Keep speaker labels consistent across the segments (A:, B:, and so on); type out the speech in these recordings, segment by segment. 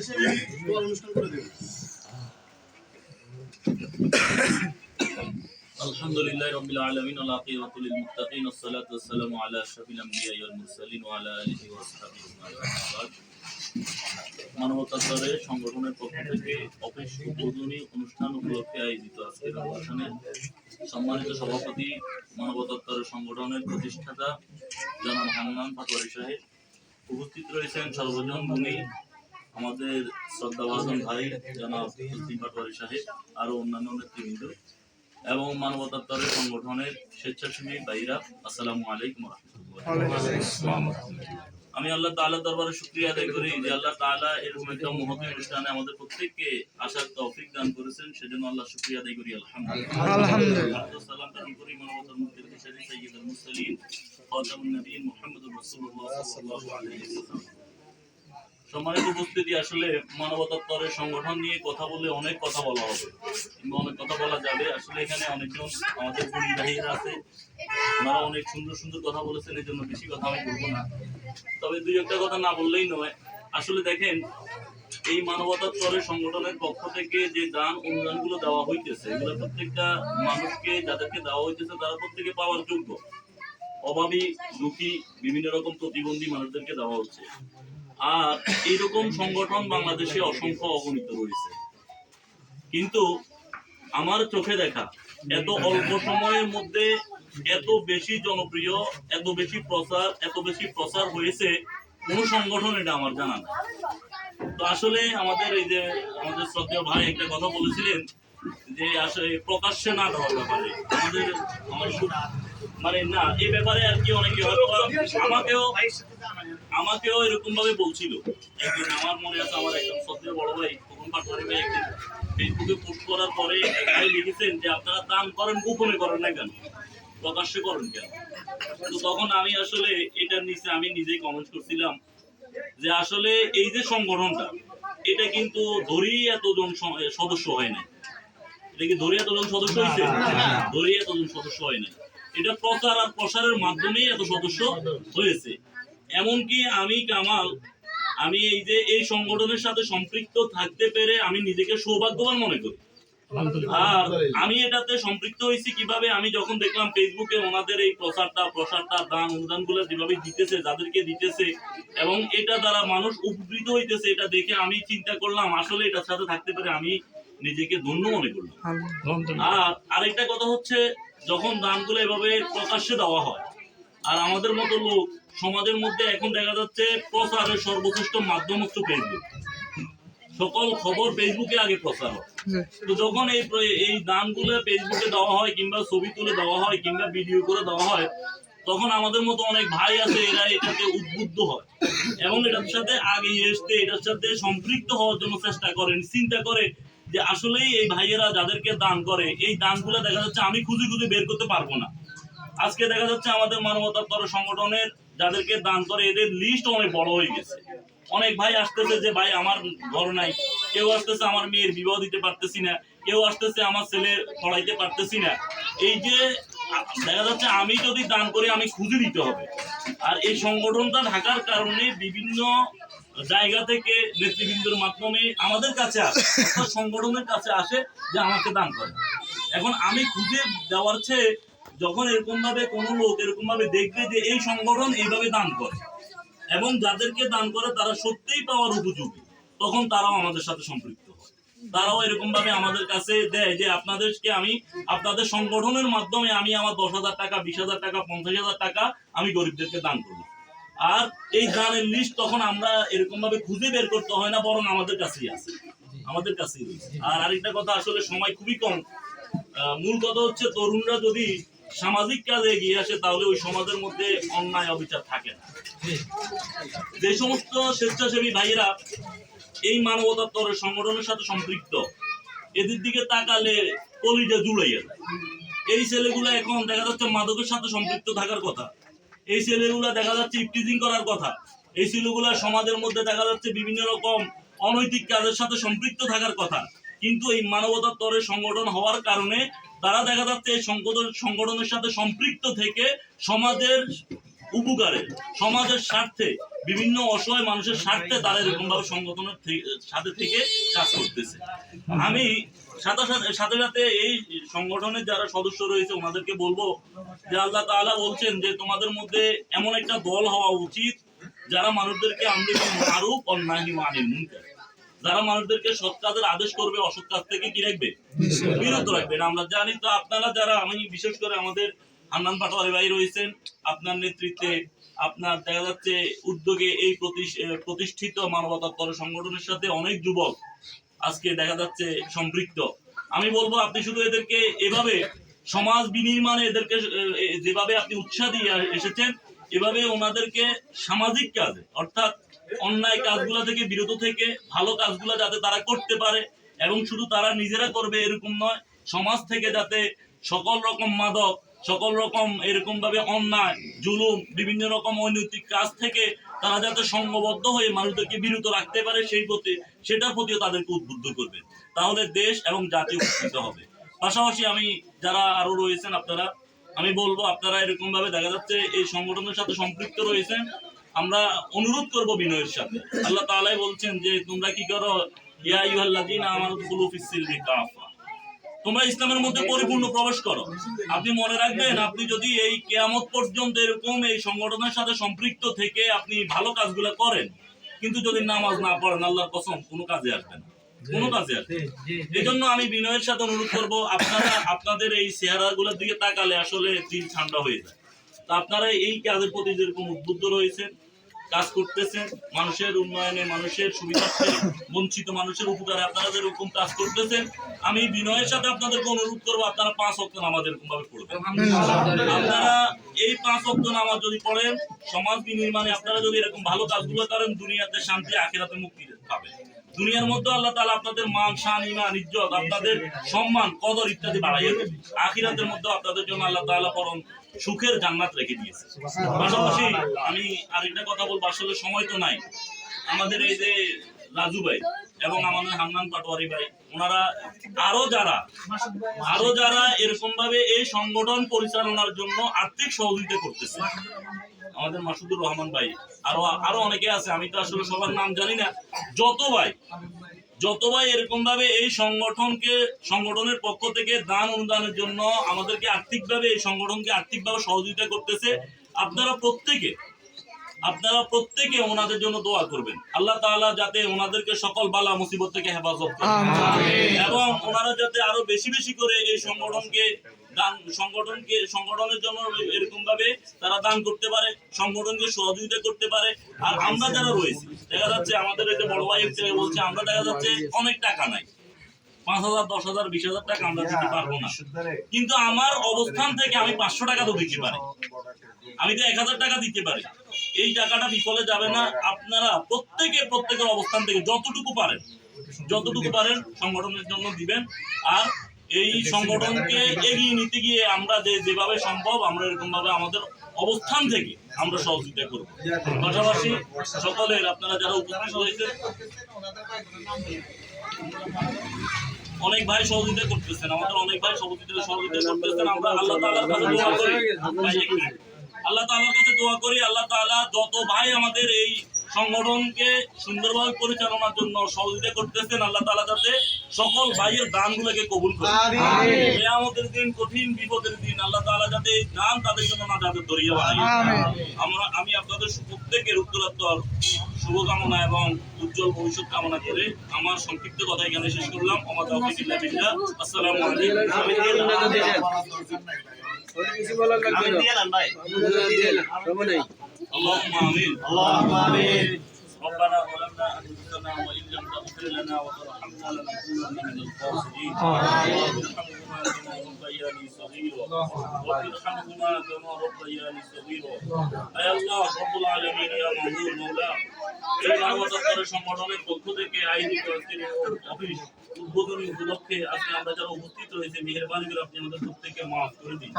A: বাংলাদেশে আমি দোয়ার অনুষ্ঠান করে দেব
B: الحمد لله رب العالمين والعاقبة للمتقين والصلاة والسلام على أشرف الأنبياء والمرسلين وعلى آله وأصحابه أجمعين أما بعد। মানবতার দরে সংগঠনের পক্ষ থেকে অফিস উদ্বোধনী অনুষ্ঠান উপলক্ষে আয়োজিত আজকের অনুষ্ঠানে সম্মানিত সভাপতি মানবতার দরে সংগঠনের প্রতিষ্ঠাতা জনাব হান্নান পাটোয়ারি সাহেব উপস্থিত রয়েছেন সর্বজন গুণী আমাদের শ্রদ্ধাভাজন ভাই জনাব পাটোয়ারি সাহেব আরও অন্যান্য নেতৃবৃন্দ এবং মানবতার তরে সংগঠনের স্বেচ্ছাসেবী ভাইরা আসসালামু আলাইকুম আমি আল্লাহ তাআলা দরবারে শুকরিয়া আদায় করি যে আল্লাহ তাআলা এরকম একটা মহৎ অনুষ্ঠানে আমাদের প্রত্যেককে আসার তৌফিক দান করেছেন সেজন্য আল্লাহ শুকরিয়া আদায় করি আলহামদুলিল্লাহ।
C: আলহামদুলিল্লাহ।
B: সালাম দান করি মানবতার মুক্তির হিসেবে সাইয়্যিদুল মুরসালিন খাতামুন নবীন মুহাম্মদুর রাসূলুল্লাহ সাল্লাল্লাহু আলাইহি ওয়াসাল্লাম। সম্মানিত উপস্থিতি, আসলে মানবতার তরে সংগঠন নিয়ে কথা বলে অনেক কথা বলা হবে। কিংবা অনেক কথা বলা যাবে। আসলে এখানে অনেকজন আমাদের ভাইয়েরা আছে। ওনারা অনেক সুন্দর সুন্দর কথা বলেছেন এই জন্য বেশি কথা আমি বলব না। তবে দুই একটা কথা না বললেই নয়। আসলে দেখেন, এই মানবতার তরে সংগঠনের পক্ষ থেকে যে দান অনুদানগুলো দেওয়া হইতেছে, এগুলো প্রত্যেকটা মানুষকে যাদেরকে দেওয়া হইতেছে, তারা প্রত্যেকে পাওয়ার যোগ্য। অভাবী, দুঃখী, বিভিন্ন রকম প্রতিবন্ধী মানুষদেরকে দেওয়া হচ্ছে। আর এইরকম সংগঠন বাংলাদেশে অসংখ্য অগণিত রয়েছে। কিন্তু আমার চোখে দেখা এত অল্প সময়ের মধ্যে এত বেশি জনপ্রিয়, এত বেশি প্রচার, এত বেশি প্রচার হয়েছে কোন সংগঠন এটা আমার জানা না তো আসলে আমাদের এই যে আমাদের শ্রদ্ধেয় ভাই একটা কথা বলেছিলেন যে আসলে প্রকাশ্যে না দেওয়ার ব্যাপারে। আমাদের আমার মানে না, এই ব্যাপারে আর কি অনেকে আমাকেও আমাকেও এরকম ভাবে বলছিল। একদিন আমার মনে আছে আমার একজন শ্রদ্ধেয় বড় ভাই তখন পাটোয়ারি ভাই একদিন ফেসবুকে পোস্ট করার পরে ভাই লিখেছেন যে আপনারা দান করেন গোপনে করেন না কেন? প্রকাশ্যে করেন কেন? তো তখন আমি আসলে এটার নিচে আমি নিজেই কমেন্ট করছিলাম যে আসলে এই যে সংগঠনটা এটা কিন্তু ধরেই এতজন সদস্য হয় না এটা কি ধরে এতজন সদস্য হয়েছে? ধরে এতজন সদস্য হয় না এটা প্রচার আর প্রসারের মাধ্যমেই এত সদস্য হয়েছে। এমনকি আমি কামাল আমি এই যে এই সংগঠনের সাথে সম্পৃক্ত থাকতে পেরে আমি নিজেকে সৌভাগ্যবান মনে করি। আর আমি এটাতে সম্পৃক্ত হয়েছি কীভাবে? আমি যখন দেখলাম ফেসবুকে ওনাদের এই প্রচারটা প্রসারটা দান অনুদানগুলো যেভাবে দিতেছে যাদেরকে দিতেছে এবং এটা দ্বারা মানুষ উপকৃত হইতেছে এটা দেখে আমি চিন্তা করলাম আসলে এটার সাথে থাকতে পেরে আমি নিজেকে ধন্য মনে করলাম। আর আরেকটা কথা হচ্ছে যখন দানগুলো এভাবে প্রকাশ্যে দেওয়া হয় আর আমাদের মতো লোক সমাজের মধ্যে এখন দেখা যাচ্ছে প্রচারের সর্বশ্রেষ্ঠ মাধ্যম হচ্ছে ফেসবুক সকল খবর ফেসবুকে আগে প্রচার হয়। তো যখন এই এই দানগুলো ফেসবুকে দেওয়া হয় কিংবা ছবি তুলে দেওয়া হয় কিংবা ভিডিও করে দেওয়া হয় তখন আমাদের মতো অনেক ভাই আছে এরা এটাকে উদ্বুদ্ধ হয়। এবং এটার সাথে আগে এসতে এটার সাথে সম্পৃক্ত হওয়ার জন্য চেষ্টা করেন চিন্তা করে যে আসলেই এই ভাইয়েরা যাদেরকে দান করে এই দানগুলো দেখা যাচ্ছে আমি খুঁজে খুঁজে বের করতে পারব না। আজকে দেখা যাচ্ছে আমাদের মানবতার সংগঠনের যাদেরকে দান করে, এদের লিস্ট অনেক বড় হয়ে গেছে। অনেক ভাই আসতেছে যে, ভাই, আমার ঘর নাই। কেউ আসতেছে আমার মেয়ের বিবাহ দিতে পারতেছি না। কেউ আসতেছে আমার ছেলে পড়াইতে পারতেছি না। এই যে, দেখা যাচ্ছে আমি যদি দান করি, আমি খুঁজে দিতে হবে। আর এই সংগঠনটা থাকার কারণে বিভিন্ন জায়গা থেকে নেতৃবৃন্দের মাধ্যমে আমাদের কাছে আসে সংগঠনের কাছে আসে যে, আমাকে দান করে এখন আমি খুঁজে দেওয়ার চেয়ে যখন এরকম ভাবে কোনো লোক এরকম ভাবে দেখবে যে এই সংগঠন এইভাবে দান করে এবং যাদেরকে দান করে তারা সত্যিই পাওয়ার উপযোগী, তখন তারাও আমাদের সাথে সম্পৃক্ত তারাও এরকম ভাবে আমাদের কাছে দেয় যে আপনাদেরকে আমি, আপনাদের সংগঠনের মাধ্যমে আমি আমার দশ হাজার টাকা, বিশ হাজার টাকা, পঞ্চাশ হাজার টাকা আমি গরিবদেরকে দান করলাম। আর এই দানের লিস্ট তখন আমরা এরকম ভাবে খুঁজে বের করতে হয় না, বরং আমাদের কাছেই আছে। আমাদের কাছেই রয়েছে। আর আরেকটা কথা, আসলে সময় খুবই কম। মূল কথা হচ্ছে তরুণরা যদি সামাজিক কাজে এগিয়ে আসে, তাহলে ওই সমাজের মধ্যে অন্যায় অবিচার থাকে না। যে সমস্ত স্বেচ্ছাসেবী ভাইয়েরা এই মানবতার সংগঠনের সাথে সম্পৃক্ত, এদের দিকে তাকালে কলিজা জুড়াইয়া যায় এই ছেলেগুলো এখন দেখা যাচ্ছে মাদকের সাথে সম্পৃক্ত থাকার কথা। এই ছেলেগুলো দেখা যাচ্ছে ইফটিজিং করার কথা। এই ছেলেগুলো সমাজের মধ্যে দেখা যাচ্ছে বিভিন্ন রকম অনৈতিক কাজের সাথে সম্পৃক্ত থাকার কথা। কিন্তু এই মানবতার তরের সংগঠন হওয়ার কারণে তারা দেখা যাচ্ছে এই সংগঠন সংগঠনের সাথে সম্পৃক্ত থেকে সমাজের উপকারে, সমাজের স্বার্থে, বিভিন্ন অসহায় মানুষের স্বার্থে তারা এরকম ভাবে সংগঠনের সাথে থেকে কাজ করতেছে। আমি সাথে সাথে সাথে সাথে এই সংগঠনের যারা সদস্য রয়েছে ওনাদেরকে বলব যে আল্লাহ তাআলা বলছেন যে তোমাদের মধ্যে এমন একটা দল হওয়া উচিত যারা মানুষদেরকে আমি মারুফ অন্যায় আনিল মুনকার। যারা মানুষদেরকে সৎ কাজের আদেশ করবে অসৎ কাজ থেকে কি রাখবে? বিরত রাখবে। আমরা জানি তো আপনারা যারা আমি বিশেষ করে আমাদের হান্নান পাটোয়ারি ভাই রয়েছেন আপনার নেতৃত্বে আপনার দেখা যাচ্ছে উদ্যোগে এই প্রতিষ্ঠিত মানবতাত্তর সংগঠনের সাথে অনেক যুবক আজকে দেখা যাচ্ছে সম্পৃক্ত। আমি বলব আপনি শুধু এদেরকে এভাবে সমাজ বিনির্মাণে এদেরকে যেভাবে আপনি উৎসাহ দিয়ে এসেছেন এভাবে ওনাদেরকে সামাজিক কাজে অর্থাৎ অন্যায় কাজগুলো থেকে বিরত থেকে ভালো কাজগুলো যাতে তারা করতে পারে এবং শুধু তারা নিজেরা করবে এরকম নয়, সমাজ থেকে যাতে সকল রকম মাদক, সকল রকম এরকম ভাবে অন্যায়, জুলুম, বিভিন্ন রকম অনৈতিক কাজ থেকে তারা যাতে সংঘবদ্ধ হয়ে মানুষদেরকে বিরত রাখতে পারে সেই প্রতি সেটার প্রতিও তাদেরকে উদ্বুদ্ধ করবে। তাহলে দেশ এবং জাতি উপকৃত হবে। পাশাপাশি আমি যারা আরও রয়েছেন আপনারা, আমি বলব আপনারা এরকম ভাবে দেখা যাচ্ছে এই সংগঠনের সাথে সম্পৃক্ত রয়েছেন। আমরা অনুরোধ করব বিনয়ের সাথে। আল্লাহ তাআলাই বলছেন যে, তোমরা কি করো? ইয়া আইয়ুহাল্লাযীনা আমানু দুখুলু ফিস কাফা। তোমরা ইসলামের মধ্যে পরিপূর্ণ প্রবেশ করো। আপনি মনে রাখবেন, আপনি যদি এই কেয়ামত পর্যন্ত এরকম এই সংগঠনের সাথে সম্পৃক্ত থেকে আপনি ভালো কাজগুলো করেন, কিন্তু যদি নামাজ না পড়েন, আল্লাহর কসম, কোনো কাজে আসবে না। কোনো কাজে আসবে না। এই জন্য আমি বিনয়ের সাথে অনুরোধ করব, আপনারা আপনাদের এই চেহারাগুলোর দিকে তাকালে আসলে দিল ঠান্ডা হয়ে যায়। আপনারা এই কাজের প্রতি যেরকম উদ্বুদ্ধ রয়েছেন, কাজ করতেছেন, মানুষের উন্নয়নে, মানুষের সুবিধার্থে বঞ্চিত মানুষের উপকারে আপনারা যেরকম কাজ করতেছেন, আমি বিনয়ের সাথে আপনাদেরকে অনুরোধ করব, আপনারা পাঁচ অক্ট নামাজ এরকম ভাবে পড়বেন। আপনারা এই পাঁচ অক্ট নামাজ যদি পড়েন, সমাজ বিনির্মাণে আপনারা যদি এরকম ভালো কাজগুলো করেন, দুনিয়াতে শান্তি, আখেরাতে মুক্তি পাবেন। দুনিয়ার মধ্যে আল্লাহ তালা আপনাদের মান, শান ইমান ইজ্জত, আপনাদের সম্মান, কদর ইত্যাদি বাড়াইয়া দেবে আখিরাতের মধ্যে আপনাদের জন্য আল্লাহ তালা পরম সুখের জান্নাত রেখে দিয়েছে। পাশাপাশি আমি আরেকটা কথা বলব, আসলে সময় তো নাই। আমাদের এই যে রাজু ভাই এবং আমাদের হান্নান পাটোয়ারি ভাই, ওনারা আরও যারা আরও যারা এরকম ভাবে এই সংগঠন পরিচালনার জন্য আর্থিক সহযোগিতা করতেছে। আমাদের মাসুদুর রহমান ভাই, আরও আরও অনেকে আছে, আমি তো আসলে সবার নাম জানি না। যত ভাই যত ভাই এরকম ভাবে এই সংগঠনকে, সংগঠনের পক্ষ থেকে দান অনুদানের জন্য আমাদেরকে আর্থিকভাবে, এই সংগঠনকে আর্থিকভাবে সহযোগিতা করতেছে, আপনারা প্রত্যেকে আপনারা প্রত্যেকে ওনাদের জন্য দোয়া করবেন। আল্লাহ তাআলা যাতে ওনাদেরকে সকল বালা মুসিবত থেকে হেফাজত করেন এবং ওনারা যাতে আরও বেশি বেশি করে এই সংগঠনকে দান সংগঠনকে সংগঠনের জন্য এরকম ভাবে তারা দান করতে পারে সংগঠনকে সহযোগিতা করতে পারে। আর আমরা যারা রয়েছি দেখা যাচ্ছে আমাদের যে বড় ভাই বলছে আমরা দেখা যাচ্ছে অনেক টাকা নাই। পাঁচ হাজার দশ হাজার বিশ হাজার টাকা আমরা দিতে পারব না। কিন্তু আমার অবস্থান থেকে আমি পাঁচশো টাকা তো দিতে পারি। আমি তো এক হাজার টাকা দিতে পারি। এই টাকাটা বিফলে যাবে না। আপনারা প্রত্যেকে প্রত্যেকের অবস্থান থেকে যতটুকু পারেন যতটুকু পারেন সংগঠনের জন্য দিবেন। আর এই সংগঠনকে এগিয়ে নিতে গিয়ে আমরা যে যেভাবে সম্ভব আমরা এরকম ভাবে আমাদের অবস্থান থেকে আমরা সহযোগিতা করব। পাশাপাশি সকলের আপনারা যারা উপস্থিত হয়েছে অনেক ভাই সহযোগিতা করতেছেন আমাদের অনেক ভাই সহযোগিতা সহযোগিতা করতেছেন আমরা আল্লাহ তাআলার কাছে দোয়া করি। আল্লাহ তাআলার কাছে দোয়া করি আল্লাহ তাআলা যত ভাই আমাদের এই সংগঠনকে সুন্দরভাবে পরিচালনার জন্য সহযোগিতা করতেছেন আল্লাহ তাআলা যাতে সকল ভাইয়ের দানগুলোকে কবুল করে। আমাদের দিন কঠিন বিপদের দিন আল্লাহ তাআলা যাতে এই দান তাদের জন্য না যাতে দরিয়া বানাই আমরা আমি আপনাদের প্রত্যেকের উত্তরাত্তর শুভকামনা এবং উজ্জ্বল ভবিষ্যৎ কামনা করে আমার সংক্ষিপ্ত কথা এখানে শেষ করলাম আমার তৌফিক ইল্লা বিল্লাহ আসসালামু আলাইকুম اللهم امين
A: اللهم آمين
B: ربنا ظلمنا انفسنا وان لم تغفر لنا وترحمنا لنكونن من الخاسرين ارحمهما كما ربياني صغيرا رب ارحمهما كما ربياني صغيرا اي الله رب العالمين يا মাহমুদ মৌলা এই মানবতার সংগঠনের পক্ষ থেকে আইনি অফিস উদ্বোধনী উপলক্ষে আজকে আমরা যারা উপস্থিত রয়েছে মেহরবানি করে আপনি আমাদের প্রত্যেককে মাফ করে দিন।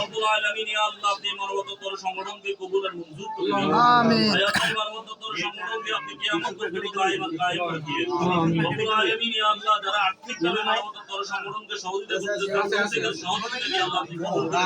B: রব্বুল আলামিন ইয়া আল্লাহ আপনি মানবতার সংগঠনকে কবুল আর মঞ্জুর করে দিন।
C: আমিন।
B: আয় আল্লাহ মানবতার সংগঠনকে আপনি কিয়ামত পর্যন্ত কায়েম আর কায়েম রাখিয়ে রব্বুল আলামিন ইয়া আল্লাহ যারা আর্থিকভাবে মানবতার সংগঠনকে সহযোগিতা করতে থেকে সহযোগিতা আল্লাহ আপনি কবুল করে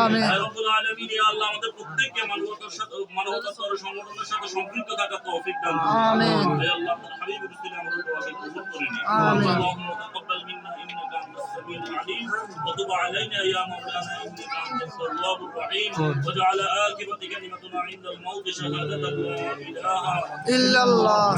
C: আমিন।
B: হে রব্বুল আলামিন, ইয়া আল্লাহ আমাদের প্রত্যেককে মানবতার সাথে মানবতার সংগঠনের সাথে সম্পৃক্ত থাকার তৌফিক দান করুন।
C: আমিন।
B: হে আল্লাহ আপনার হাবিবের উসিলায় আমাদের দোয়াকে কবুল করে নিন।
C: আমিন।
B: اللهم تقبل منا انك انت السميع العليم وتب علينا يا مولانا انك انت التواب الرحيم واجعل عاقبه كلمتنا عند الموت شهاده لا اله
C: ইল্লাল্লাহ